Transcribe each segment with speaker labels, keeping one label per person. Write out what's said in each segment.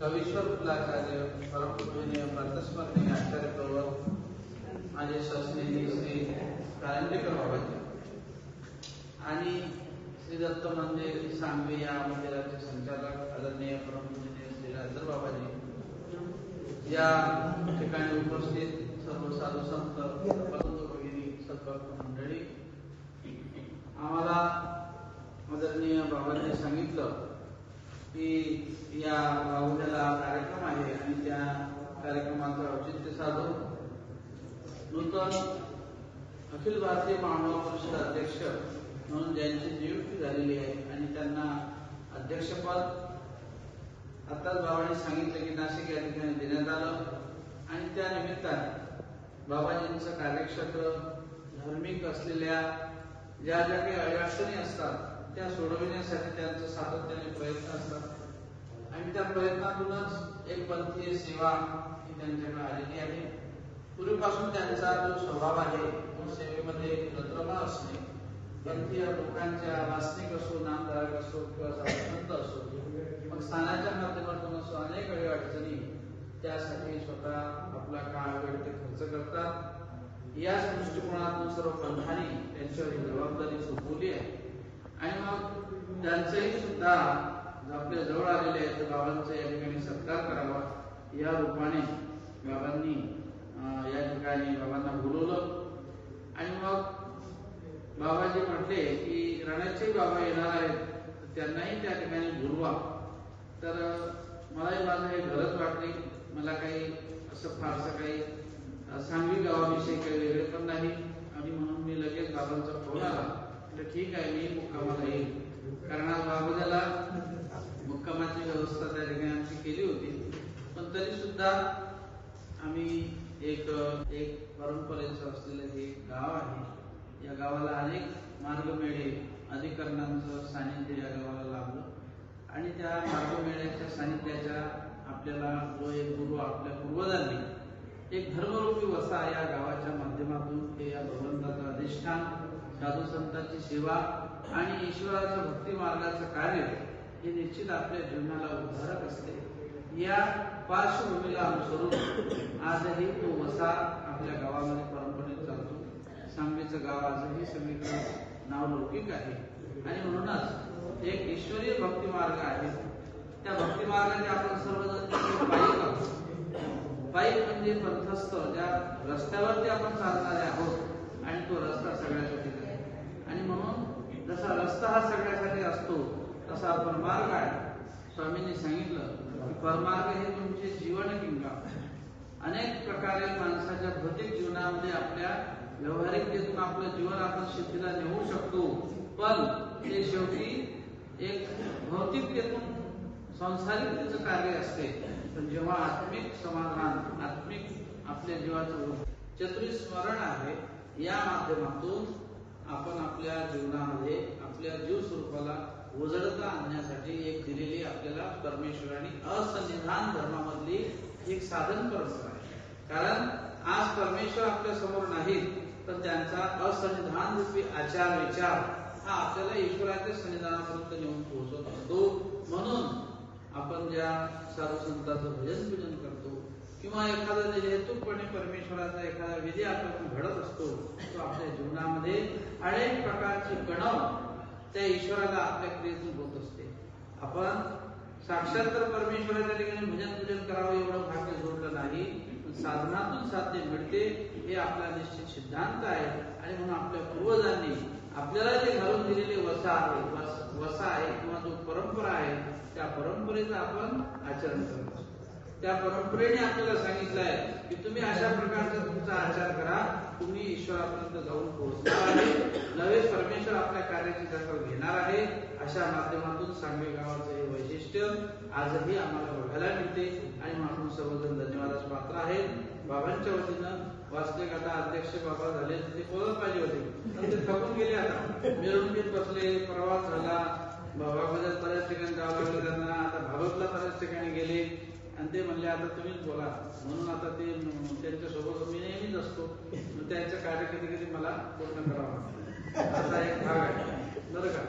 Speaker 1: कवीश्वर परमपूजनीय आचार्य माझे श्री कारंजेकर बाबाजी आणि श्री दत्त मंदिर सांगवी या मंदिराचे संचालक आदरणीय परमपूजनीय श्री राजर बाबाजी. या ठिकाणी उपस्थित सर्व साधू संत भगिनी सद्भक्त मंडळी. आम्हाला आदरणीय बाबांनी सांगितलं की या उद्याला कार्यक्रम आहे आणि त्या कार्यक्रमाचं औचित्य साधून नूतन अखिल भारतीय मानव परिषद अध्यक्ष म्हणून ज्यांची नियुक्ती झालेली आहे आणि त्यांना अध्यक्षपद आताच बाबांनी सांगितलं की नाशिक या ठिकाणी देण्यात आलं आणि त्या निमित्ताने बाबाजींचं कार्यक्षेत्र धार्मिक असलेल्या ज्या ज्या काही अडचणी असतात त्या सोडविण्यासाठी त्यांचं सातत्याने प्रयत्न असतात. आणि त्या प्रयत्नातूनच एक पंथीय सेवा ही त्यांच्याकडे आलेली आहे. पूर्वीपासून त्यांचा जो स्वभाव आहे तो सेवेमध्ये रत्रमा असणे पंथीय लोकांच्या वासनिक असो नामधारक असो किंवा साधुसंत असो मग स्थानाच्या माध्यमातून असो अनेक वेळी अडचणी त्यासाठी स्वतः आपला काळ वेळ ते खर्च करतात. याच दृष्टिकोनातून सर्व पंथांनी त्यांच्यावर ही जबाबदारी सोपवली आहे. त्यांचंही सुद्धा आपल्या जवळ आलेले आहेत तर बाबांचा या ठिकाणी सत्कार करावा. या रूपाने बाबांनी या ठिकाणी बाबांना बोलवलं. आणि मग बाबाजी म्हटले की राणाचे बाबा येणार आहेत त्यांनाही त्या ठिकाणी बोलवा. तर मलाही माझं हे गरज वाटली. मला काही असं फारसं काही सांगवी गावाविषयी काही वेगळे पण नाही. आणि म्हणून मी लगेच बाबांचा फोन आला. तर ठीक आहे मी मुक्कामाला येईल कारण आज बाबाजाला मुक्कामाची व्यवस्था त्या ठिकाणी आमची केली होती. पण तरी सुद्धा आम्ही एक एक परंपरेचं असलेलं हे गाव आहे. या गावाला अनेक मार्गमेळे अधिकरणांचं सानिध्य या गावाला लाभलं. आणि त्या मार्गमेळ्याच्या सानिध्याच्या आपल्याला जो एक गुरु आपल्या पूर्वजांनी एक धर्मरूपी वसा या गावाच्या माध्यमातून हे या भगवंताचं अधिष्ठान साधू संतांची सेवा आणि ईश्वराचं भक्ती मार्गाचं कार्य हे निश्चित आपल्या जीवनाला उद्धारक असते. या पार्श्वभूमीला अनुसरून आजही तो वसा आपल्या गावामध्ये परंपरेत चालतो. सांगलीचं गाव आजही सगळीकडे नावलौकिक आहे. आणि म्हणूनच एक ईश्वरीय भक्ती मार्ग आहे. त्या भक्ती मार्गाने आपण सर्वजण पायी आहोत पायी म्हणजे पंथस्थ ज्या रस्त्यावरती आपण चालणारे आहोत आणि तो रस्ता सगळ्यासाठी आहे आणि म्हणून जसा रस्ता हा सगळ्यासाठी असतो तसा परमार्ग आहे. स्वामींनी सांगितलं की परमार्ग हे तुमचे जीवन किंवा. अनेक प्रकारे माणसाच्या भौतिक जीवनामध्ये आपल्या व्यवहारिकतेतून आपलं जीवन आपण शेतीला नेऊ शकतो पण ते शेवटी एक भौतिकतेतून संसारिकतेचं कार्य असते. पण जेव्हा आत्मिक समाधान आत्मिक आपल्या जीवाचं चतुरी स्मरण आहे या माध्यमातून आपण आपल्या जीवनामध्ये आपल्या जीव स्वरूपाला उजळता आणण्यासाठी एक दिलेली आपल्याला परमेश्वराने असंविधान धर्मामधली एक साधन परंपरा आहे. कारण आज परमेश्वर आपल्यासमोर नाहीत तर त्यांचा असंविधान रूपी आचार विचार हा आपल्याला ईश्वराच्या सन्निधानापर्यंत नेऊन पोहोचत असतो. म्हणून आपण ज्या साधू संतांचं भजन पूजन करतो किंवा एखादा हेतुकपणे परमेश्वराचा एखादा विधी आपण घडत असतो तो आपल्या जीवनामध्ये अनेक प्रकारची कणव त्या ईश्वराला आपल्या क्रियेतून होत असते. आपण साक्षात तर परमेश्वराच्या ठिकाणी भजन पूजन करावं एवढं भाग्य जोडलं नाही साधनातून साध्य मिळते हे आपला निश्चित सिद्धांत आहे. आणि म्हणून आपल्या पूर्वजांनी आपल्याला जे घालून दिलेले वसा आहे वसा आहे किंवा जो परंपरा आहे त्या परंपरेचं आपण आचरण करतो. त्या परंपरेने आपल्याला सांगितलं आहे की तुम्ही अशा प्रकारचा तुमचा आचार करा तुम्ही ईश्वरापर्यंत जाऊन पोहोचणार आहे. नवे परमेश्वर आपल्या कार्याची दखल घेणार आहे. अशा माध्यमातून सांगवे गावाचं हे वैशिष्ट्य आजही आम्हाला बघायला मिळते. आणि म्हणून सर्वजण धन्यवादास पात्र आहेत. बाबांच्या वतीनं वास्तविक आता अध्यक्ष बाबा झाले ते बोलत पाहिजे होते. पण ते थकून गेले आता. मिरवणुकीत बसले प्रवास झाला. बाबामध्ये बऱ्याच ठिकाणी जावं लागलं त्यांना. आता भागवतला बऱ्याच ठिकाणी गेले. आणि ते म्हणले आता तुम्हीच बोला. म्हणून आता ते त्यांच्यासोबत मी नेहमीच असतो. त्यांचं कार्य कधी कधी मला पूर्ण करावं असा एक भाग आहे. बरं का?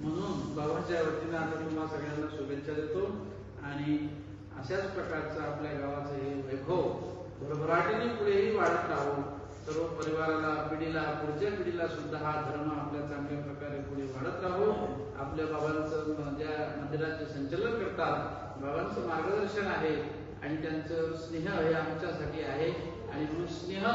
Speaker 1: म्हणून बाबांच्या वतीने आता तुम्हाला सगळ्यांना शुभेच्छा देतो. आणि अशाच प्रकारचं आपल्या गावाचं हे वैभव भरभराटीने पुढेही वाढत राहू. सर्व परिवाराला पिढीला पुढच्या पिढीला सुद्धा हा धर्म आपल्या चांगल्या प्रकारे पुढे वाढत राहू. आपल्या बाबांचं ज्या मंदिराचे संचलन करतात बाबांचं मार्गदर्शन आहे आणि त्यांचं स्नेह हे आमच्यासाठी आहे. आणि म्हणून स्नेह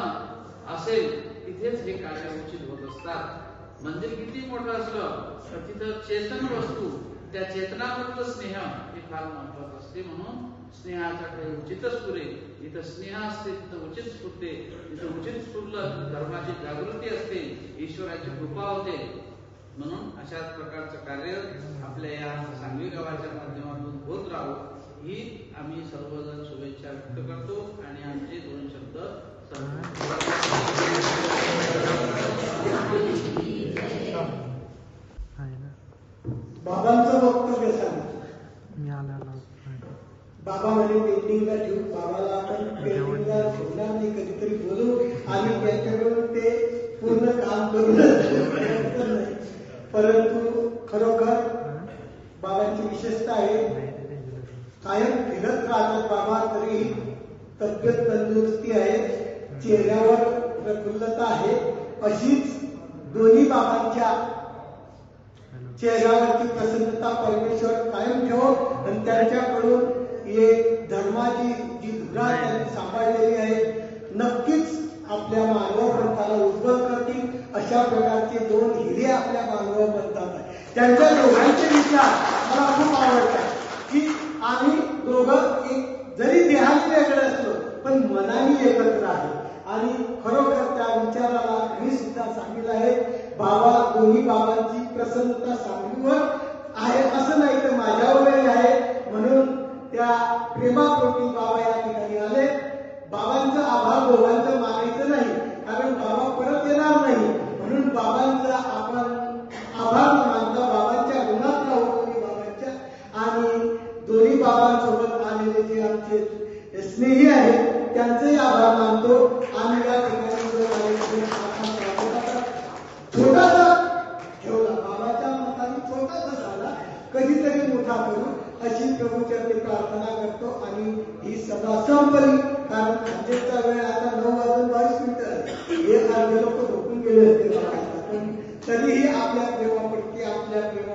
Speaker 1: असेल तिथेच हे कार्य उचित होत असतात. मंदिर किती मोठं असलं तर तिथं चेतन वस्तू त्या चेतनामधलं स्नेह हे फार महत्वाचं असते. म्हणून स्नेहाचा काही उचितच पुरे जिथं स्नेह असते तिथं उचित स्फुरते तिथं उचित स्फुरलं धर्माची जागृती असते ईश्वराची कृपा होते. म्हणून अशाच प्रकारचं कार्य आपल्या या सांगवी गावाच्या माध्यमातून होत राहू ही आम्ही सर्वजण शुभेच्छा व्यक्त करतो आणि आमचे दोन शब्द
Speaker 2: बाबांचं वक्तव्य सांग.
Speaker 3: मी आला आला
Speaker 2: बाबा म्हणे पेंटिंगला ठेवू बाबाला आपण पेंटिंगला ठेवणार नाही कधीतरी बोलू. आणि त्यांच्याकडून ते पूर्ण काम करूनच नाही परंतु खरोखर बाबांची विशेषता आहे कायम फिरत राहतात बाबा तरी. तब्येत तंदुरुस्ती आहे चेहऱ्यावर प्रफुल्लता आहे. अशीच दोन्ही बाबांच्या चेहऱ्यावरची प्रसन्नता परमेश्वर कायम ठेवो. आणि त्यांच्याकडून हे धर्माची जी धुरा त्यांनी सांभाळलेली आहे नक्कीच आपल्या मानव पंथाला उज्ज्वल करतील. अशा प्रकारचे दोन हिरे आपल्या मानव पंथात आहे त्यांच्या दोघांचे विचार मला खूप आवडतात की आम्ही दोघं एक जरी देहाने वेगळे असलो पण मनाने एकत्र आहे आणि खरोखर त्या विचाराला प्रसन्नता सुद्धा सांगितलं आहे बाबा दोन्ही बाबांची प्रसन्नता सांगलीवर आहे असं नाही तर माझ्यावरही आहे. म्हणून त्या प्रेमापोटी बाबा या ठिकाणी आले. बाबांचा आभार दोघांचा मानायचं नाही कारण बाबा परत येणार नाही. म्हणून बाबांचा आपण आभार मानता. बाबांच्या गुणात राहू दोन्ही बाबांच्या. आणि दोन्ही बाबांसोबत आलेले जे आमचे स्नेही आहेत त्यांचेही आभार मानतो. आणि या ठिकाणी कधीतरी मोठा करू अशी प्रभूच्या ते प्रार्थना करतो आणि ही सभा संपली. कारण अध्यक्षचा वेळ आता नऊ वाजून बावीस मिनिटं हे अर्धे लोक झोपून गेले असते तरीही आपल्या प्रेमापैकी आपल्या प्रेमा